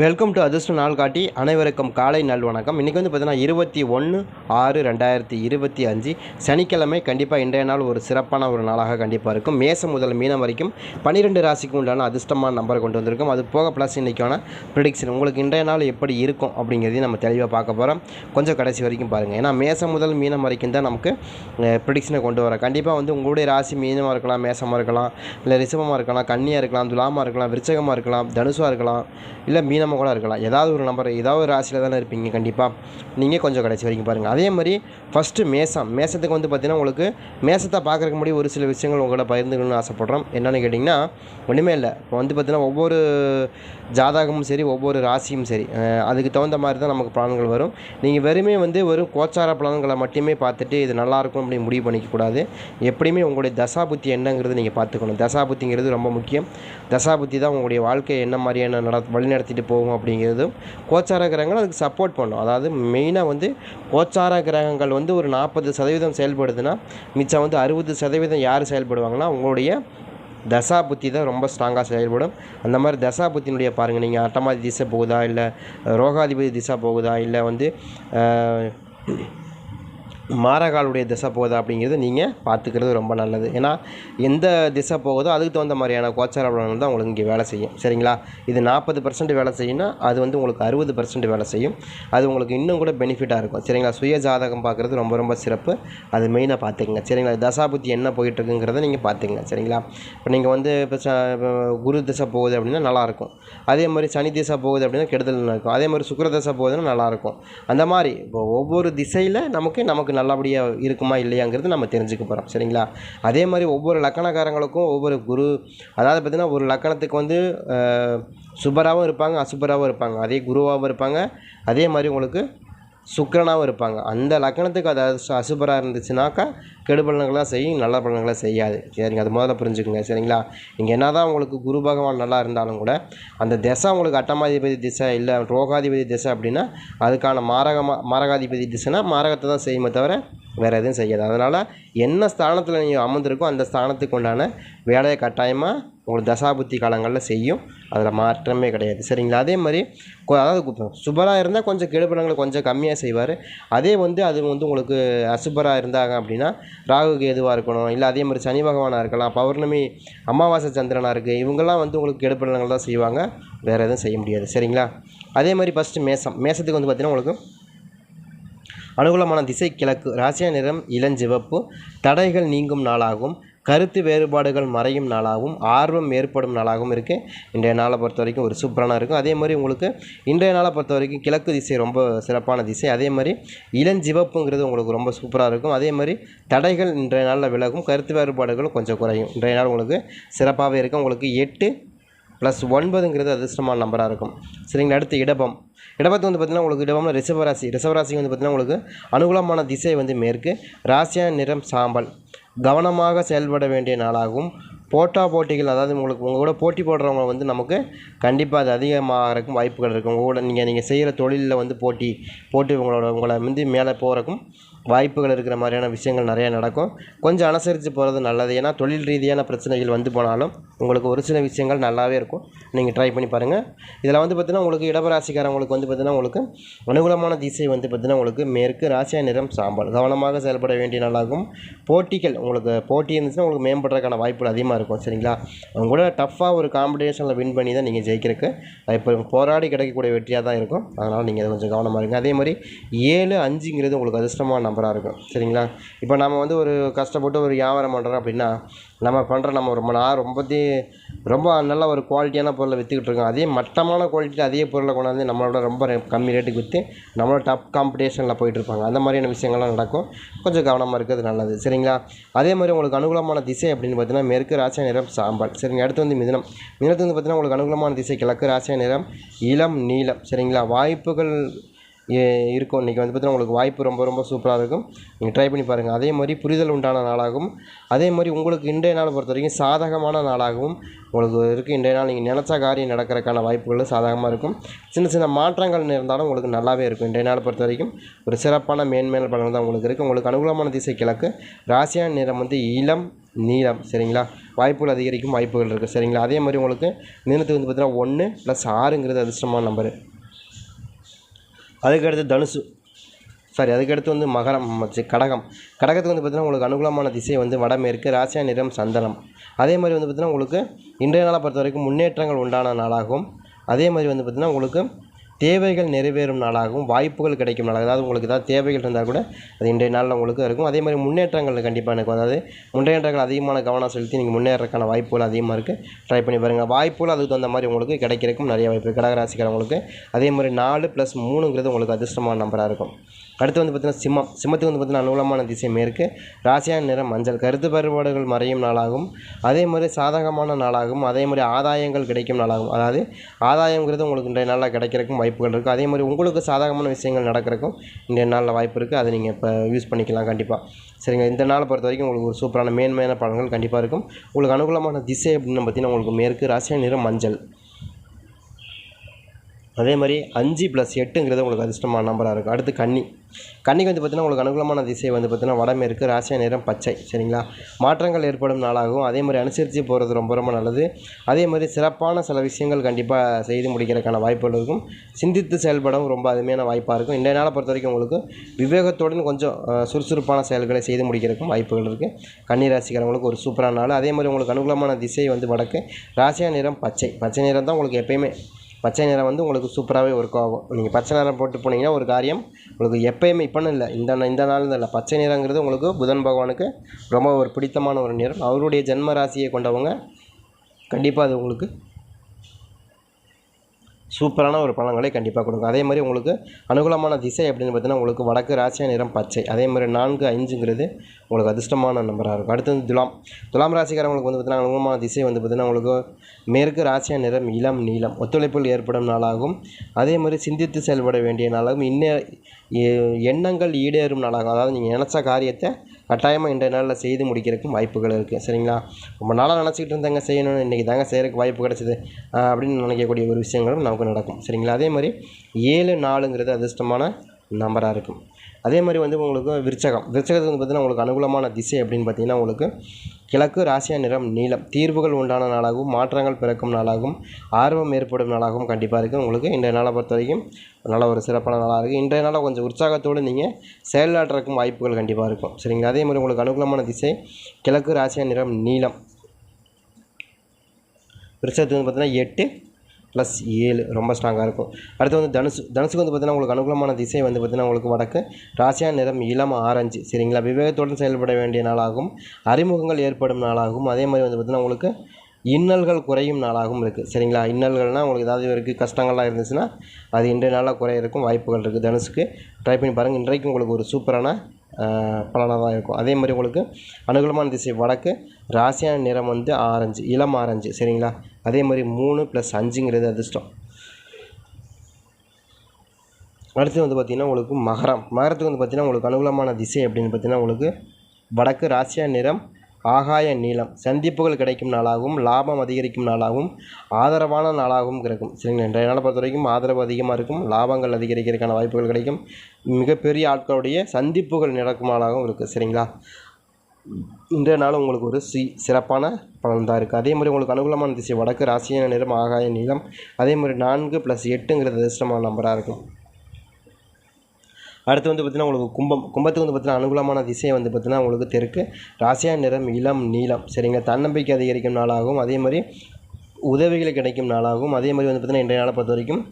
Welcome to அதிர்ஷ்ட நாள் காட்டி அனைவருக்கும் காலை நல் வணக்கம். இன்றைக்கி வந்து பார்த்தீங்கன்னா இருபத்தி ஒன்று ஆறு ரெண்டாயிரத்தி இருபத்தி அஞ்சு. சனிக்கிழமை கண்டிப்பாக இன்றைய நாள் ஒரு சிறப்பான ஒரு நாளாக கண்டிப்பாக இருக்கும். மேசம் முதல் மீனம் வரைக்கும் பன்னிரெண்டு ராசிக்கு உண்டான அதிர்ஷ்டமான நம்பரை கொண்டு வந்திருக்கும். அது போக ப்ளஸ் இன்றைக்கான ப்ரிடிக்ஷன் உங்களுக்கு இன்றைய நாள் எப்படி இருக்கும் அப்படிங்கிறதையும் நம்ம தெளிவாக பார்க்க போகிறோம் கொஞ்சம் கடைசி வரைக்கும் பாருங்கள் ஏன்னா மேசம் முதல் மீனம் வரைக்கும் தான் நமக்கு ப்ரிடிக்ஷனை கொண்டு வரோம் கண்டிப்பாக வந்து உங்களுடைய ராசி மீனமாக இருக்கலாம் மேசமாக இருக்கலாம் இல்லை ரிசபமாக இருக்கலாம் கன்னியாக இருக்கலாம் துலாமாக இருக்கலாம் விருச்சகமாக இருக்கலாம் தனுசாக இருக்கலாம் இல்லை மீனமாக கூட இருக்கலாம். ஏதாவது ஒரு நம்பர் ஏதாவது ஒரு ராசியில் தானே இருப்பீங்க. கண்டிப்பாக நீங்கள் கொஞ்சம் கடைசி வரைக்கும் பாருங்கள் அதே மாதிரி ஃபஸ்ட்டு மேசம். மேசத்துக்கு வந்து பார்த்திங்கன்னா உங்களுக்கு மேசத்தை பார்க்குறக்கு முடியும் ஒரு சில விஷயங்கள் உங்களோட பகிர்ந்துக்கணும்னு ஆசைப்பட்றோம். என்னென்னு கேட்டிங்கன்னா ஒன்றுமே இல்லை. இப்போ வந்து பார்த்திங்கன்னா ஒவ்வொரு ஜாதகமும் சரி ஒவ்வொரு ராசியும் சரி அதுக்கு தகுந்த மாதிரி தான் நமக்கு பலன்கள் வரும். நீங்கள் வெறுமே வந்து வெறும் கோச்சார பலன்களை மட்டுமே பார்த்துட்டு இது நல்லாயிருக்கும் அப்படின்னு முடிவு பண்ணிக்கக்கூடாது எப்படியுமே உங்களுடைய தசாபுத்தி என்னங்கிறது நீங்கள் பார்த்துக்கணும். தசாபுத்திங்கிறது ரொம்ப முக்கியம். தசாபுத்தி தான் உங்களுடைய வாழ்க்கையை என்ன மாதிரியான நட வழி நடத்திட்டு போகும் அப்படிங்கிறதும் கோச்சார கிரகங்கள் அதுக்கு சப்போர்ட் பண்ணும். அதாவது மெயினாக வந்து கோச்சார கிரகங்கள் வந்து ஒரு நாற்பது சதவீதம் செயல்படுதுன்னா மிச்சம் வந்து அறுபது சதவீதம் யார் செயல்படுவாங்கன்னா உங்களுடைய தசா புத்தி தான் ரொம்ப ஸ்ட்ராங்காக செயல்படும். அந்த மாதிரி தசா புத்தினுடைய பாருங்கள் நீங்கள் அட்டமாதி திசை போகுதா இல்லை ரோகாதிபதி திசை போகுதா இல்லை வந்து மாரகாலுடைய திசை போகுதா அப்படிங்கிறது நீங்கள் பார்த்துக்கிறது ரொம்ப நல்லது. ஏன்னா எந்த திசை போகுதோ அதுக்கு தகுந்த மாதிரியான கோச்சார பலன்கள் தான் உங்களுக்கு இங்கே வேலை செய்யும். சரிங்களா? இது நாற்பது பர்சன்ட் வேலை செய்யும்னா அது வந்து உங்களுக்கு அறுபது பர்சன்ட் வேலை செய்யும். அது உங்களுக்கு இன்னும் கூட பெனிஃபிட்டாக இருக்கும். சரிங்களா? சுய ஜாதகம் பார்க்குறது ரொம்ப ரொம்ப சிறப்பு. அது மெயினாக பார்த்துக்குங்க. சரிங்களா? தசாபுத்தி என்ன போயிட்டுருக்குங்கிறத நீங்கள் பார்த்துக்குங்க. சரிங்களா? இப்போ நீங்கள் வந்து இப்போ ச இப்போ குரு திசை போகுது அப்படின்னா நல்லாயிருக்கும் அதே மாதிரி சனி திசை போகுது அப்படின்னா கெடுதல் இருக்கும். அதே மாதிரி சுக்கர திசை போகுதுன்னா நல்லாயிருக்கும் அந்த மாதிரி இப்போ ஒவ்வொரு திசையில் நமக்கு நமக்கு நல்லபடியாக இருக்குமா இல்லையாங்கிறது நம்ம தெரிஞ்சுக்க போகிறோம் சரிங்களா? அதே மாதிரி ஒவ்வொரு லக்கணக்காரங்களுக்கும் ஒவ்வொரு குரு அதாவது பார்த்திங்கன்னா ஒரு லக்கணத்துக்கு வந்து சுபராகவும் இருப்பாங்க அசுபராகவும் இருப்பாங்க. அதே குருவாகவும் இருப்பாங்க. அதே மாதிரி உங்களுக்கு சுக்கிரனாகவும் இருப்பாங்க. அந்த லக்கணத்துக்கு அது அசு அசுபராக இருந்துச்சுனாக்கா கெடு பலன்களாக செய்யும் நல்ல பலன்களாக செய்யாது. சரிங்க அது முதல்ல புரிஞ்சுக்கோங்க சரிங்களா? நீங்கள் என்ன தான் உங்களுக்கு குரு பகவான் நல்லா இருந்தாலும் கூட அந்த திசை உங்களுக்கு அட்டமாதிபதி திசை இல்லை ரோகாதிபதி திசை அப்படின்னா அதுக்கான மாரகமாக மாரகாதிபதி திசைனா மாரகத்தை தான் செய்யுமே தவிர வேறு எதுவும் செய்யாது. அதனால் என்ன ஸ்தானத்தில் நீங்கள் அமர்ந்திருக்கோ அந்த ஸ்தானத்துக்கு உண்டான வேலையை கட்டாயமாக உங்களுக்கு தசாபுத்தி காலங்களில் செய்யும். அதில் மாற்றமே கிடையாது. சரிங்களா? அதே மாதிரி அதாவது சுபராக இருந்தால் கொஞ்சம் கெடுபலங்களை கொஞ்சம் கம்மியாக செய்வார். அதே வந்து அது வந்து உங்களுக்கு அசுபராக இருந்தாங்க அப்படின்னா ராகு கேதுவாக இருக்கணும். இல்லை அதே மாதிரி சனி பகவானாக இருக்கலாம் பௌர்ணமி அமாவாசை சந்திரனாக இருக்குது இவங்கெல்லாம் வந்து உங்களுக்கு கெடுபலங்கள் தான் செய்வாங்க. வேறு எதுவும் செய்ய முடியாது. சரிங்களா? அதே மாதிரி ஃபஸ்ட்டு மேசம். மேசத்துக்கு வந்து பார்த்திங்கன்னா உங்களுக்கு அனுகூலமான திசை கிழக்கு. ராசியா நிறம் இளஞ்சிவப்பு. தடைகள் நீங்கும் நாளாகும். கருத்து வேறுபாடுகள் மறையும் நாளாகவும் ஆர்வம் ஏற்படும் நாளாகவும் இருக்குது இன்றைய நாளை பொறுத்த வரைக்கும் ஒரு சூப்பரான இருக்கும். அதே மாதிரி உங்களுக்கு இன்றைய நாளை பொறுத்த வரைக்கும் கிழக்கு திசை ரொம்ப சிறப்பான திசை. அதே மாதிரி இளஞ்சிவப்புங்கிறது உங்களுக்கு ரொம்ப சூப்பராக இருக்கும். அதே மாதிரி தடைகள் இன்றைய நாளில் விலகும். கருத்து வேறுபாடுகளும் கொஞ்சம் குறையும். இன்றைய நாள் உங்களுக்கு சிறப்பாகவே இருக்கும். உங்களுக்கு எட்டு ப்ளஸ் ஒன்பதுங்கிறது அதிர்ஷ்டமான நம்பராக இருக்கும். சரிங்களா? அடுத்து இடபம். இடபத்து வந்து பார்த்திங்கன்னா உங்களுக்கு இடபம்னா ரிசவராசி ரிசவராசி வந்து பார்த்திங்கன்னா உங்களுக்கு அனுகூலமான திசை வந்து மேற்கு. ராசியான நிறம் சாம்பல். கவனமாக செயல்பட வேண்டிய நாளாகும். போட்டா போட்டிகள் அதாவது உங்களுக்கு உங்கள் கூட போட்டி போடுறவங்க வந்து நமக்கு கண்டிப்பாக அது அதிகமாகறதுக்கும் வாய்ப்புகள் இருக்கும் உங்கள் கூட நீங்கள் நீங்கள் செய்கிற தொழிலில் வந்து போட்டி போட்டு உங்களோட உங்களை வந்து மேலே போகிறக்கும் வாய்ப்புகள் இருக்கிற மாதிரியான விஷயங்கள் நிறையா நடக்கும். கொஞ்சம் அனுசரித்து போகிறது நல்லது. ஏன்னா தொழில் ரீதியான பிரச்சனைகள் வந்து போனாலும் உங்களுக்கு ஒரு சில விஷயங்கள் நல்லாவே இருக்கும். நீங்கள் ட்ரை பண்ணி பாருங்கள் இதில் வந்து பார்த்திங்கன்னா உங்களுக்கு இடபராசிக்காரங்களுக்கு வந்து பார்த்திங்கன்னா உங்களுக்கு அனுகூலமான திசை வந்து பார்த்திங்கன்னா உங்களுக்கு மேற்கு ராசியா நிறம் சாம்பல். கவனமாக செயல்பட வேண்டிய நல்லாகும் போட்டிகள் உங்களுக்கு போட்டி இருந்துச்சுன்னா உங்களுக்கு மேம்படுறதுக்கான வாய்ப்புகள் அதிகமாக இருக்கும் சரிங்களா? அவங்க கூட டஃப்பாக ஒரு காம்படிஷனில் வின் பண்ணி தான் நீங்கள் ஜெயிக்கிறதுக்கு இப்போ போராடி கிடைக்கக்கூடிய வெற்றியாக தான் இருக்கும். அதனால் நீங்கள் அதை கொஞ்சம் கவனமாக இருங்க. அதே மாதிரி ஏழு அஞ்சுங்கிறது உங்களுக்கு அதிர்ஷ்டமான நம்பராக இருக்கும் சரிங்களா? இப்போ நம்ம வந்து ஒரு கஷ்டப்பட்டு ஒரு வியாபாரம் பண்ணுறோம் அப்படின்னா நம்ம பண்ணுற நம்ம ரொம்ப நான் ரொம்ப ரொம்ப நல்ல ஒரு குவாலிட்டியான பொருளை விற்றுக்கிட்டு இருக்கோம். அதே மட்டமான குவாலிட்டியில் அதே பொருளை கொண்டாந்து நம்மளோட ரொம்ப கம்மி ரேட்டுக்கு விற்று நம்மளோட டாப் காம்படிஷனில் போயிட்டுருப்பாங்க அந்த மாதிரியான விஷயங்கள்லாம் நடக்கும். கொஞ்சம் கவனமாக இருக்கிறது நல்லது சரிங்களா? அதே மாதிரி உங்களுக்கு அனுகூலமான திசை அப்படின்னு பார்த்தீங்கன்னா மேற்கு ராசிய நிறம் சாம்பல். சரிங்க அடுத்து வந்து மிதனம். மிதனத்து வந்து பார்த்தீங்கன்னா உங்களுக்கு அனுகூலமான திசை கிழக்கு ராசிய நிறம் இளம் நீளம். சரிங்களா? வாய்ப்புகள் இருக்கும். இன்றைக்கி வந்து பார்த்தீங்கன்னா உங்களுக்கு வாய்ப்பு ரொம்ப ரொம்ப சூப்பராக இருக்கும். நீங்கள் ட்ரை பண்ணி பாருங்கள் அதே மாதிரி புரிதல் உண்டான நாளாகவும் அதே மாதிரி உங்களுக்கு இன்றைய நாளை பொறுத்த வரைக்கும் சாதகமான நாளாகவும் உங்களுக்கு இருக்குது இன்றைய நாள் நீங்கள் நினச்ச காரியம் நடக்கிறதுக்கான வாய்ப்புகள் சாதகமாக இருக்கும். சின்ன சின்ன மாற்றங்கள் இருந்தாலும் உங்களுக்கு நல்லாவே இருக்கும். இன்றைய நாளை பொறுத்த வரைக்கும் ஒரு சிறப்பான மேன்மேல் பலன் தான் உங்களுக்கு இருக்குது உங்களுக்கு அனுகூலமான திசை கிழக்கு ராசியான நிறம் வந்து இளம் நீளம் சரிங்களா? வாய்ப்புகள் அதிகரிக்கும் வாய்ப்புகள் இருக்குது சரிங்களா? அதே மாதிரி உங்களுக்கு நிறத்துக்கு வந்து பார்த்தீங்கன்னா ஒன்று ப்ளஸ் ஆறுங்கிறது அதிர்ஷ்டமான நம்பரு அதுக்கடுத்து தனுசு. சாரி அதுக்கடுத்து வந்து மகரம் கடகம். கடகத்துக்கு வந்து பார்த்தீங்கன்னா உங்களுக்கு அனுகூலமான திசை வந்து வடமேற்கு ராசியா நிறம் சந்தனம். அதே மாதிரி வந்து பார்த்தீங்கன்னா உங்களுக்கு இன்றைய நாளை பொறுத்த வரைக்கும் முன்னேற்றங்கள் உண்டான நாளாகும். அதே மாதிரி வந்து பார்த்தீங்கன்னா உங்களுக்கு தேவைகள் நிறைவேறும் நாளாகவும் வாய்ப்புகள் கிடைக்கும் நாளாக அதாவது உங்களுக்கு ஏதாவது தேவைகள் இருந்தால் கூட அது இன்றைய நாளில் உங்களுக்கு இருக்கும். அதே மாதிரி முன்னேற்றங்கள் கண்டிப்பாக எனக்கு அதாவது முன்னேற்றங்கள் அதிகமான கவனம் செலுத்தி நீங்கள் முன்னேறதுக்கான வாய்ப்புகள் அதிகமாக இருக்குது ட்ரை பண்ணி பாருங்கள் வாய்ப்புகள் அதுக்கு தகுந்த மாதிரி உங்களுக்கு கிடைக்கிறதுக்கும் நிறைய வாய்ப்பு கடகராசிக்கிறவங்களுக்கு கடகராசிக்காரங்களுக்கு அதே மாதிரி நாலு ப்ளஸ் மூணுங்கிறது உங்களுக்கு அதிர்ஷ்டமான நம்பராக இருக்கும். அடுத்து வந்து பார்த்தீங்கன்னா சிம்மம். சிம்மத்துக்கு வந்து பார்த்தீங்கன்னா அனுகூலமான திசை மேற்கு ராசியான நிறம் மஞ்சள். கருத்து வேறுபாடுகள் மறையும் நாளாகும். அதே மாதிரி சாதகமான நாளாகும். அதே மாதிரி ஆதாயங்கள் கிடைக்கும் நாளாகும். அதாவது ஆதாயங்கிறது உங்களுக்கு இன்றைய நாளில் கிடைக்கிறக்கும் வாய்ப்புகள் இருக்குது அதே மாதிரி உங்களுக்கு சாதகமான விஷயங்கள் நடக்கிறக்கும் இன்றைய நாளில் வாய்ப்பு இருக்குது அதை நீங்கள் இப்போ யூஸ் பண்ணிக்கலாம் கண்டிப்பாக சரிங்க இந்த நாளை பொறுத்த வரைக்கும் உங்களுக்கு ஒரு சூப்பரான மேன்மையான பலன்கள் கண்டிப்பாக இருக்கும். உங்களுக்கு அனுகூலமான திசை அப்படின்னு பார்த்தீங்கன்னா உங்களுக்கு மேற்கு. ராசியான நிறம் மஞ்சள். அதே மாதிரி அஞ்சு ப்ளஸ் எட்டுங்கிறது உங்களுக்கு அதிர்ஷ்டமான நம்பராக இருக்கும் அடுத்து கன்னி. கன்னிக்கு வந்து பார்த்திங்கன்னா உங்களுக்கு அனுகூலமான திசை வந்து பார்த்திங்கன்னா வடமேற்கு ராசியா நிறம் பச்சை சரிங்களா? மாற்றங்கள் ஏற்படும் நாளாகவும் அதே மாதிரி அனுசரித்து போகிறது ரொம்ப ரொம்ப நல்லது. அதே மாதிரி சிறப்பான சில விஷயங்கள் கண்டிப்பாக செய்து முடிக்கிறதுக்கான வாய்ப்புகள் இருக்கும். சிந்தித்து செயல்படவும் ரொம்ப அருமையான வாய்ப்பாக இருக்கும். இன்றைய நாளை பொறுத்த வரைக்கும் உங்களுக்கு விவேகத்துடன் கொஞ்சம் சுறுசுறுப்பான செயல்களை செய்து முடிக்கிறதுக்கும் வாய்ப்புகள் இருக்குது கன்னி ராசிக்காரங்களுக்கு ஒரு சூப்பரான நாள். அதே மாதிரி உங்களுக்கு அனுகூலமான திசை வந்து வடக்கு. ராசியா நிறம் பச்சை. பச்சை நிறம் தான் உங்களுக்கு எப்பயுமே பச்சை நிறம் வந்து உங்களுக்கு சூப்பராகவே ஒர்க் ஆகும். நீங்கள் பச்சை நிறம் போட்டு போனீங்கன்னா ஒரு காரியம் உங்களுக்கு எப்போயுமே இப்போன்னு இல்லை. இந்த இந்த நாள் இல்லை. பச்சை நிறங்கிறது உங்களுக்கு புதன் பகவானுக்கு ரொம்ப ஒரு பிடித்தமான ஒரு நிறம். அவருடைய ஜென்ம ராசியை கொண்டவங்க கண்டிப்பாக அது உங்களுக்கு சூப்பரான ஒரு பலன்களை கண்டிப்பாக கொடுக்கும் அதே மாதிரி உங்களுக்கு அனுகூலமான திசை அப்படின்னு பார்த்தீங்கன்னா உங்களுக்கு வடக்கு ராசியா நிறம் பச்சை. அதே மாதிரி நான்கு ஐந்துங்கிறது உங்களுக்கு அதிர்ஷ்டமான நம்பராக இருக்கும். அடுத்து துலாம். துலாம் ராசிக்காரங்களுக்கு வந்து பார்த்தீங்கன்னா அனுகூலமான திசை வந்து பார்த்தீங்கன்னா உங்களுக்கு மேற்கு ராசியா நிறம் இளம் நீளம். ஒத்துழைப்பில் ஏற்படும் நாளாகும். அதே மாதிரி சிந்தித்து செயல்பட வேண்டிய நாளாகும். இன்ன எ- எண்ணங்கள் ஈடேறும் நாளாகும். அதாவது நீங்கள் நினச்ச காரியத்தை கட்டாயமாக இன்றைய நாளில் செய்து முடிக்கிறதுக்கும் வாய்ப்புகள் இருக்குது சரிங்களா? ரொம்ப நாளாக நினச்சிக்கிட்டு இருந்தாங்க செய்யணும்னு. இன்றைக்கி தாங்க செய்கிறதுக்கு வாய்ப்பு கிடச்சிது. அப்படின்னு நினைக்கக்கூடிய ஒரு விஷயங்களும் நமக்கு நடக்கும். சரிங்களா? அதே மாதிரி ஏழு நாலுங்கிறது அதிர்ஷ்டமான நம்பராக இருக்கும். அதே மாதிரி வந்து உங்களுக்கு விருச்சகம். விருச்சகத்துக்கு வந்து பார்த்தீங்கன்னா உங்களுக்கு அனுகூலமான திசை அப்படின்னு பார்த்தீங்கன்னா உங்களுக்கு கிழக்கு ராசியா நிறம் நீளம் தீர்வுகள் உண்டான நாளாகவும் மாற்றங்கள் பிறக்கும் நாளாகவும் ஆர்வம் ஏற்படும் நாளாகவும் கண்டிப்பாக இருக்குது உங்களுக்கு இன்றைய நாளை பொறுத்த வரைக்கும் நல்ல ஒரு சிறப்பான நாளாக இருக்குது இன்றைய நாளாக கொஞ்சம் உற்சாகத்தோடு நீங்கள் செயலாற்றக்கும் வாய்ப்புகள் கண்டிப்பாக இருக்கும். சரிங்களா? அதே மாதிரி உங்களுக்கு அனுகூலமான திசை கிழக்கு ராசியா நிறம் நீளம் விருச்சகத்துக்கு வந்து பார்த்தீங்கன்னா எட்டு ப்ளஸ் ஏழு ரொம்ப ஸ்ட்ராங்காக இருக்கும். அடுத்து வந்து தனுசு தனுசுக்கு வந்து பார்த்தீங்கன்னா உங்களுக்கு அனுகூலமான திசை வந்து பார்த்தீங்கன்னா உங்களுக்கு வடக்கு ராசியா நிறம் இளம் ஆரஞ்சு சரிங்களா? விவேகத்துடன் செயல்பட வேண்டிய நாளாகும் அறிமுகங்கள் ஏற்படும் நாளாகும். அதே மாதிரி வந்து பார்த்தீங்கன்னா உங்களுக்கு இன்னல்கள் குறையும் நாளாகவும் இருக்குது சரிங்களா? இன்னல்கள்னால் உங்களுக்கு ஏதாவது இருக்குது கஷ்டங்கள்லாம் இருந்துச்சுன்னா அது இன்றைய நாளாக குறைய இருக்கும் வாய்ப்புகள் இருக்குது தனுஷுக்கு ட்ரை பண்ணி பாருங்கள் இன்றைக்கு உங்களுக்கு ஒரு சூப்பரான பலனாக தான் இருக்கும். அதே மாதிரி உங்களுக்கு அனுகூலமான திசை வடக்கு ராசியான நிறம் வந்து ஆரஞ்சு இளம் ஆரஞ்சு சரிங்களா? அதே மாதிரி மூணு ப்ளஸ் அஞ்சுங்கிறது அதிர்ஷ்டம். அடுத்து வந்து பார்த்திங்கன்னா உங்களுக்கு மகரம். மகரத்துக்கு வந்து பார்த்திங்கன்னா உங்களுக்கு அனுகூலமான திசை அப்படின்னு பார்த்தீங்கன்னா உங்களுக்கு வடக்கு ராசியா நிறம் ஆகாய நீளம். சந்திப்புகள் கிடைக்கும் நாளாகவும் லாபம் அதிகரிக்கும் நாளாகவும் ஆதரவான நாளாகவும் கிடைக்கும். சரிங்களா? இன்றைய நாளை பொறுத்த வரைக்கும் ஆதரவு அதிகமாக இருக்கும் லாபங்கள் அதிகரிக்கிறதுக்கான வாய்ப்புகள் கிடைக்கும். மிகப்பெரிய ஆட்களுடைய சந்திப்புகள் நடக்கும் நாளாகவும் இருக்குது சரிங்களா? இன்றைய நாள் உங்களுக்கு ஒரு சி சிறப்பான பலன் தான் இருக்குது அதே மாதிரி உங்களுக்கு அனுகூலமான திசை வடக்கு ராசியான நிறம் ஆகாய நீளம் அதே மாதிரி நான்கு ப்ளஸ் எட்டுங்கிறது அதிர்ஷ்டமான நம்பராக இருக்கும். அடுத்து வந்து பார்த்திங்கன்னா உங்களுக்கு கும்பம் கும்பத்துக்கு வந்து பார்த்திங்கன்னா அனுகூலமான திசை வந்து பார்த்திங்கன்னா உங்களுக்கு தெற்கு ராசியா நிறம் இளம் நீளம். சரிங்க. தன்னம்பிக்கை அதிகரிக்கும் நாளாகவும் அதே மாதிரி உதவிகள் கிடைக்கும் நாளாகவும் அதே மாதிரி வந்து பார்த்திங்கன்னா இன்றைய நாளை பொறுத்த வரைக்கும்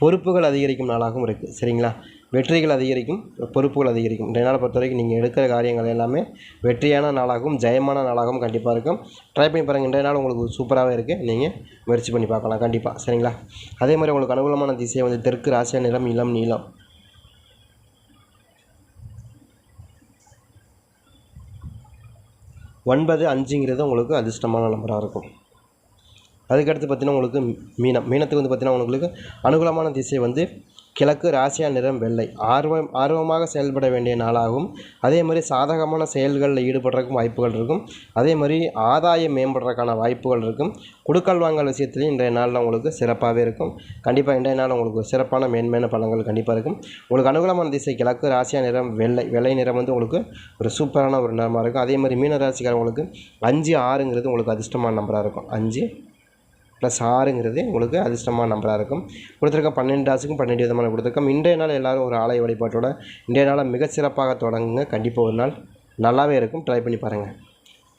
பொறுப்புகள் அதிகரிக்கும் நாளாகவும் இருக்குது சரிங்களா? வெற்றிகள் அதிகரிக்கும் பொறுப்புகள் அதிகரிக்கும். இன்றைய நாளை பொறுத்த வரைக்கும் நீங்கள் எடுக்கிற காரியங்கள் எல்லாமே வெற்றியான நாளாகவும் ஜெயமான நாளாகவும் கண்டிப்பாக இருக்கும். ட்ரை பண்ணி பாருங்கள் இன்றைய நாள் உங்களுக்கு சூப்பராகவே இருக்குது நீங்கள் முயற்சி பண்ணி பார்க்கலாம் கண்டிப்பாக சரிங்களா? அதே மாதிரி உங்களுக்கு அனுகூலமான திசை வந்து தெற்கு ராசியா நிலம் இளம் நீளம். ஒன்பது அஞ்சுங்கிறது உங்களுக்கு அதிர்ஷ்டமான நம்பராக இருக்கும். அதுக்கடுத்து பார்த்தீங்கன்னா உங்களுக்கு மீனம். மீனத்துக்கு வந்து பார்த்தீங்கன்னா உங்களுக்கு அனுகூலமான திசை வந்து கிழக்கு ராசியா நிறம் வெள்ளை. ஆர்வம் ஆர்வமாக செயல்பட வேண்டிய நாளாகும். அதே மாதிரி சாதகமான செயல்களில் ஈடுபடுறதுக்கும் வாய்ப்புகள் இருக்கும். அதே மாதிரி ஆதாயம் மேம்படுறதுக்கான வாய்ப்புகள் இருக்கும். கொடுக்கல் வாங்கல் விஷயத்துலையும் இன்றைய நாளில் உங்களுக்கு சிறப்பாகவே இருக்கும். கண்டிப்பாக இன்றைய நாள் உங்களுக்கு சிறப்பான மேன்மையான பலன்கள் கண்டிப்பாக இருக்கும். உங்களுக்கு அனுகூலமான திசை கிழக்கு ராசியா நிறம் வெள்ளை. வெள்ளை நிறம் வந்து உங்களுக்கு ஒரு சூப்பரான ஒரு நிறமாக இருக்கும். அதே மாதிரி மீன ராசிக்காரங்களுக்கு அஞ்சு ஆறுங்கிறது உங்களுக்கு அதிர்ஷ்டமான நம்பராக இருக்கும். அஞ்சு ப்ளஸ் ஆறுங்கிறது உங்களுக்கு அதிர்ஷ்டமான நம்பராக இருக்கும். கொடுத்துருக்க பன்னெண்டு ராசிக்கும் பன்னெண்டு விதமான கொடுத்துருக்கோம். இன்றைய நாள் எல்லோரும் ஒரு ஆலய வழிபாட்டோட இன்றைய நாளை மிக சிறப்பாக தொடங்குங்க. கண்டிப்பாக ஒரு நாள் நல்லாவே இருக்கும். ட்ரை பண்ணி பாருங்கள்